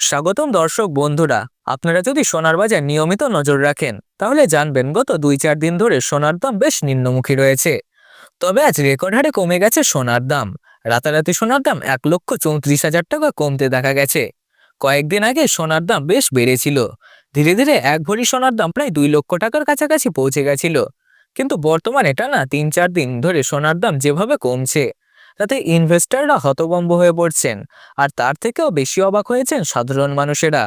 স্বাগতম দর্শক বন্ধুরা। আপনারা যদি সোনার বাজার নিয়মিত নজর রাখেন, তাহলে জানবেন গত দুই চার দিন ধরে সোনার দাম বেশ নিম্নমুখী রয়েছে। তবে আজ রেকর্ড হারে কমে গেছে সোনার দাম। রাতারাতি সোনার দাম এক লক্ষ চৌত্রিশ হাজার টাকা কমতে দেখা গেছে। কয়েকদিন আগে সোনার দাম বেশ বেড়েছিল। ধীরে ধীরে এক ভরি সোনার দাম প্রায় দুই লক্ষ টাকার কাছাকাছি পৌঁছে গেছিল। কিন্তু বর্তমানে এটা না তিন চার দিন ধরে সোনার দাম যেভাবে কমছে তাতে ইনভেস্টররা হতভম্ব হয়ে পড়ছেন। আর তার থেকেও বেশি অবাক হয়েছেন সাধারণ মানুষেরা।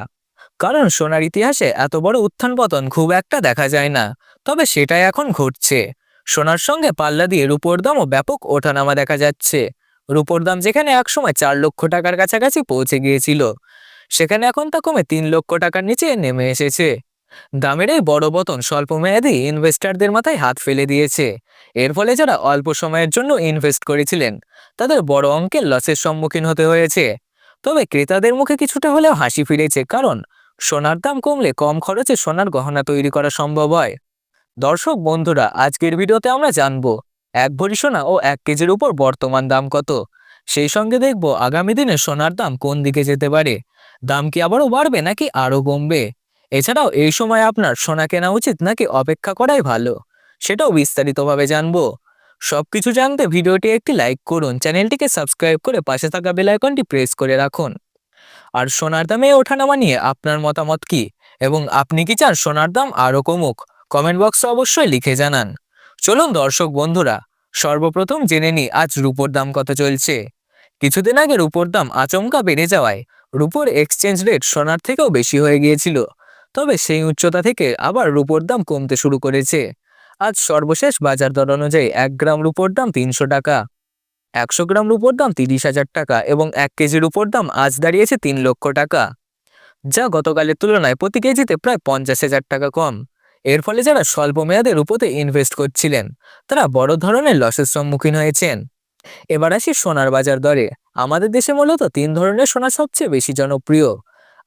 কারণ সোনার ইতিহাসে এত বড় উত্থান পতন খুব একটা দেখা যায় না, তবে সেটাই এখন ঘটছে। সোনার সঙ্গে পাল্লা দিয়ে রূপোর দামও ব্যাপক ওঠানামা দেখা যাচ্ছে। রূপোর দাম যেখানে একসময় চার লক্ষ টাকার কাছাকাছি পৌঁছে গিয়েছিল, সেখানে এখন তা কমে তিন লক্ষ টাকার নিচে নেমে এসেছে। দামের এই বড় পতন স্বল্পমেয়াদী ইনভেস্টরদের মাথায় হাত ফেলে দিয়েছে। এর ফলে যারা অল্প সময়ের জন্য ইনভেস্ট করেছিলেন, তাদের বড় অঙ্কের লসের সম্মুখীন হতে হয়েছে। তবে ক্রেতাদের মুখে কিছুটা হলেও হাসি ফিরেছে, কারণ সোনার দাম কমলে কম খরচে সোনার গহনা তৈরি করা সম্ভব হয়। দর্শক, বন্ধুরা, আজকের ভিডিওতে আমরা জানব, এক ভরি সোনা ও এক কেজির উপর বর্তমান দাম কত? সেই সঙ্গে দেখব আগামী দিনে সোনার দাম কোন দিকে যেতে পারে? দাম কি আবারও বাড়বে নাকি আরও কমবে? এছাড়াও এই সময় আপনার সোনা কেনা উচিত নাকি অপেক্ষা করাই ভালো? সেটাও বিস্তারিতভাবে জানব। সবকিছু জানতে ভিডিওটি একটি লাইক করুন, চ্যানেলটিকে সাবস্ক্রাইব করে পাশে থাকা বেল আইকনটি প্রেস করে রাখুন। আর সোনার দামে ওঠানামা নিয়ে আপনার মতামত কি? এবং আপনি কি চান সোনার দাম আরও কমুক? কমেন্ট বক্সে অবশ্যই লিখে জানান। চলুন দর্শক বন্ধুরা, সর্বপ্রথম জেনে নিই আজ রুপোর দাম কত চলছে। কিছুদিন আগে রুপোর দাম আচমকা বেড়ে যাওয়ায় রুপোর এক্সচেঞ্জ রেট সোনার থেকেও বেশি হয়ে গিয়েছিল। তবে সেই উচ্চতা থেকে আবার রুপোর দাম কমতে শুরু করেছে। আজ সর্বশেষ বাজার দর অনুযায়ী এক গ্রাম রুপোর দাম তিনশো টাকা। একশো গ্রাম রুপোর দাম তিরিশ হাজার টাকা এবং এক কেজি রুপোর দাম আজ দাঁড়িয়েছে তিন লক্ষ টাকা, যা গতকালের তুলনায় প্রতি কেজিতে প্রায় পঞ্চাশ হাজার টাকা কম। এর ফলে যারা স্বল্প মেয়াদে রূপোতে ইনভেস্ট করছিলেন, তারা বড় ধরনের লসের সম্মুখীন হয়েছেন। এবার আসি সোনার বাজার দরে। আমাদের দেশে মূলত তিন ধরনের সোনা সবচেয়ে বেশি জনপ্রিয়।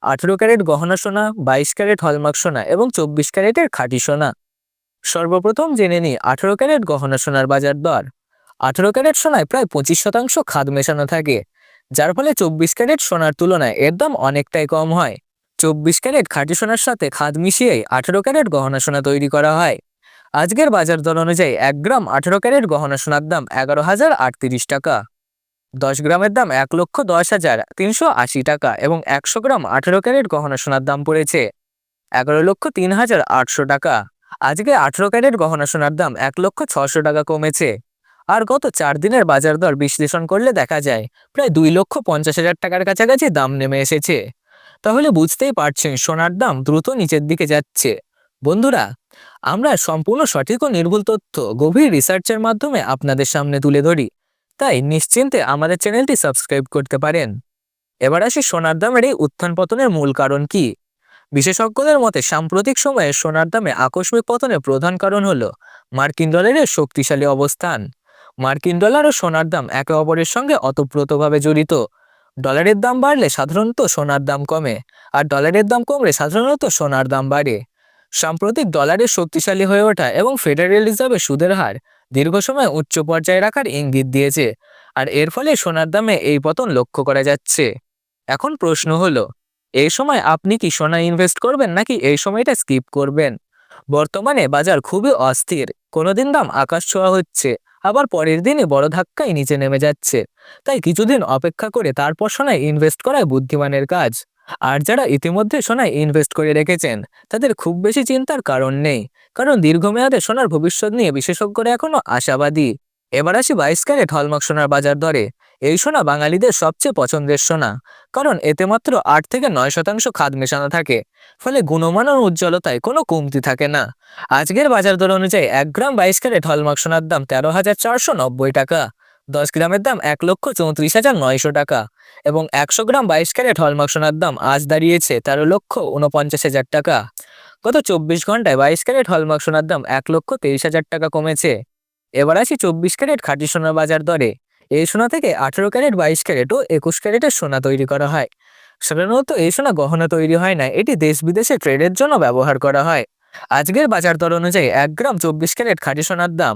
আঠেরো ক্যারেট গহনা সোনা, বাইশ ক্যারেট হলমার্ক সোনা এবং চব্বিশ ক্যারেটের খাঁটি সোনা। সর্বপ্রথম জেনে নিই আঠেরো ক্যারেট গহনা সোনার বাজার দর। আঠেরো ক্যারেট সোনায় প্রায় পঁচিশ শতাংশ খাদ মেশানো থাকে, যার ফলে চব্বিশ ক্যারেট সোনার তুলনায় এর দাম অনেকটাই কম হয়। চব্বিশ ক্যারেট খাঁটি সোনার সাথে খাদ মিশিয়েই আঠেরো ক্যারেট গহনা সোনা তৈরি করা হয়। আজকের বাজার দর অনুযায়ী এক গ্রাম আঠেরো ক্যারেট গহনা সোনার দাম এগারো হাজার আটত্রিশ টাকা। দশ গ্রামের দাম এক লক্ষ দশ হাজার তিনশো আশি টাকা এবং একশো গ্রাম আঠেরো ক্যারেট গহনা সোনার দাম পড়েছে এগারো লক্ষ তিন হাজার আটশো টাকা। আজকে আঠেরো ক্যারেট গহনা সোনার দাম এক লক্ষ ছশো টাকা কমেছে। আর গত চার দিনের বাজার দর বিশ্লেষণ করলে দেখা যায়, প্রায় দুই লক্ষ পঞ্চাশ হাজার টাকার কাছাকাছি দাম নেমে এসেছে। তাহলে বুঝতেই পারছেন সোনার দাম দ্রুত নিচের দিকে যাচ্ছে। বন্ধুরা, আমরা সম্পূর্ণ সঠিক ও নির্ভুল তথ্য গভীর রিসার্চের মাধ্যমে আপনাদের সামনে তুলে ধরি। তাই নিশ্চিন্তে আমাদের চ্যানেলটি সাবস্ক্রাইব করতে পারেন। এবার আসি সোনার দামের এই উত্থান পতনের মূল কারণ কি? বিশেষজ্ঞদের মতে সাম্প্রতিক সময়ে সোনার দামে আকস্মিক পতনের প্রধান কারণ হল মার্কিন ডলারের শক্তিশালী অবস্থান। মার্কিন ডলার ও সোনার দাম একে অপরের সঙ্গে অতপ্রতভাবে জড়িত। ডলারের দাম বাড়লে সাধারণত সোনার দাম কমে, আর ডলারের দাম কমলে সাধারণত সোনার দাম বাড়ে। সাম্প্রতিক ডলারের শক্তিশালী হয়ে ওঠা এবং ফেডারেল রিজার্ভের সুদের হার দীর্ঘ সময় উচ্চ পর্যায়ে রাখার ইঙ্গিত দিয়েছে। আর এর ফলে সোনার দামে এই পতন লক্ষ্য করা যাচ্ছে। এখন প্রশ্ন হলো, এই সময় আপনি কি সোনা ইনভেস্ট করবেন নাকি এই সময়টা স্কিপ করবেন? বর্তমানে বাজার খুবই অস্থির। কোনোদিন দাম আকাশ ছোঁয়া হচ্ছে, আবার পরের দিনে বড় ধাক্কায় নিচে নেমে যাচ্ছে। তাই কিছুদিন অপেক্ষা করে তারপর সোনায় ইনভেস্ট করাই বুদ্ধিমানের কাজ। আর যারা ইতিমধ্যে সোনায় ইনভেস্ট করে রেখেছেন, তাদের খুব বেশি চিন্তার কারণ নেই, কারণ দীর্ঘমেয়াদে সোনার ভবিষ্যৎ নিয়ে বিশেষজ্ঞরা এখনও আশাবাদী। এবার আসি বাইশ ক্যারেট হলমার্ক সোনার বাজার দরে। এই সোনা বাঙালিদের সবচেয়ে পছন্দের সোনা, কারণ এতে মাত্র আট থেকে নয় শতাংশ খাদ মেশানো থাকে, ফলে গুণমান উজ্জ্বলতায় কোনো কমতি থাকে না। আজকের বাজার দর অনুযায়ী এক গ্রাম বাইশ ক্যারেট হলমার্ক সোনার দাম তেরো হাজার চারশো নব্বই টাকা। দশ গ্রামের দাম এক লক্ষ চৌত্রিশ হাজার নয়শো টাকা এবং একশো গ্রাম বাইশ ক্যারেট হলমার্ক সোনার দাম আজ দাঁড়িয়েছে তেরো লক্ষ উনপঞ্চাশ হাজার টাকা। গত চব্বিশ ঘন্টায় বাইশ ক্যারেট হলমার্ক সোনার দাম এক লক্ষ তেইশ হাজার টাকা কমেছে। এবার আসি চব্বিশ ক্যারেট খাঁটি সোনার বাজার দরে। এই সোনা থেকে আঠেরো ক্যারেট, বাইশ ক্যারেট ও একুশ ক্যারেটের সোনা তৈরি করা হয়। সাধারণত এই সোনা গহনা তৈরি হয় না, এটি দেশ বিদেশে ট্রেডের জন্য ব্যবহার করা হয়। আজকের বাজার দর অনুযায়ী এক গ্রাম চব্বিশ ক্যারেট খাঁটি সোনার দাম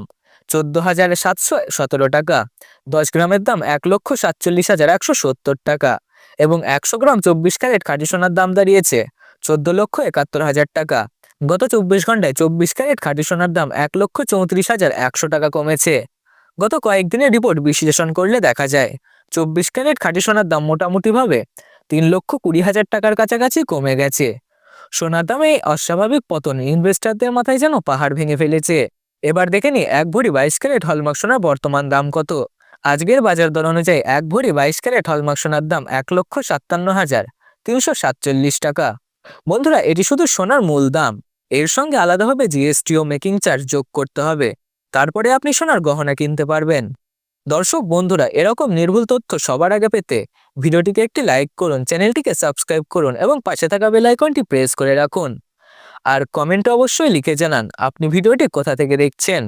চোদ্দ হাজার সাতশো সতেরো টাকা। দশ গ্রামের দাম এক লক্ষ সাতচল্লিশ হাজার একশো সত্তর টাকা এবং একশো গ্রাম চব্বিশ ক্যারেট খাঁটি সোনার দাম দাঁড়িয়েছে চোদ্দ লক্ষ একাত্তর হাজার টাকা। গত চব্বিশ ঘন্টায় চব্বিশ ক্যারেট খাঁটি সোনার দাম এক লক্ষ চৌত্রিশ হাজার একশো টাকা কমেছে। গত কয়েকদিনের রিপোর্ট বিশ্লেষণ করলে দেখা যায়, চব্বিশ ক্যারেট খাঁটি সোনার দাম মোটামুটিভাবে তিন লক্ষ কুড়ি হাজার টাকার কাছাকাছি কমে গেছে। সোনার দামে অস্বাভাবিক পতন ইনভেস্টারদের মাথায় যেন পাহাড় ভেঙে ফেলেছে। এবার দেখে নি এক ভরি বাইশ ক্যারেট হলমার্ক সোনার বর্তমান দাম কত? আজকের বাজার দর অনুযায়ী এক ভরি বাইশ ক্যারেট হলমার্ক সোনার দাম এক লক্ষ সাতান্ন হাজার তিনশো সাতচল্লিশ টাকা। বন্ধুরা, এটি শুধু সোনার মূল দাম। এর সঙ্গে আলাদাভাবে জিএসটি ও মেকিং চার্জ যোগ করতে হবে। তারপরে আপনি সোনার গহনা কিনতে পারবেন। দর্শক, বন্ধুরা, এরকম নির্ভুল তথ্য সবার আগে পেতে ভিডিওটিকে একটি লাইক করুন, চ্যানেলটিকে সাবস্ক্রাইব করুন এবং পাশে থাকা বেল আইকনটি প্রেস করে রাখুন। আর কমেন্টে অবশ্যই লিখে জানান আপনি ভিডিওটি কোথা থেকে দেখছেন?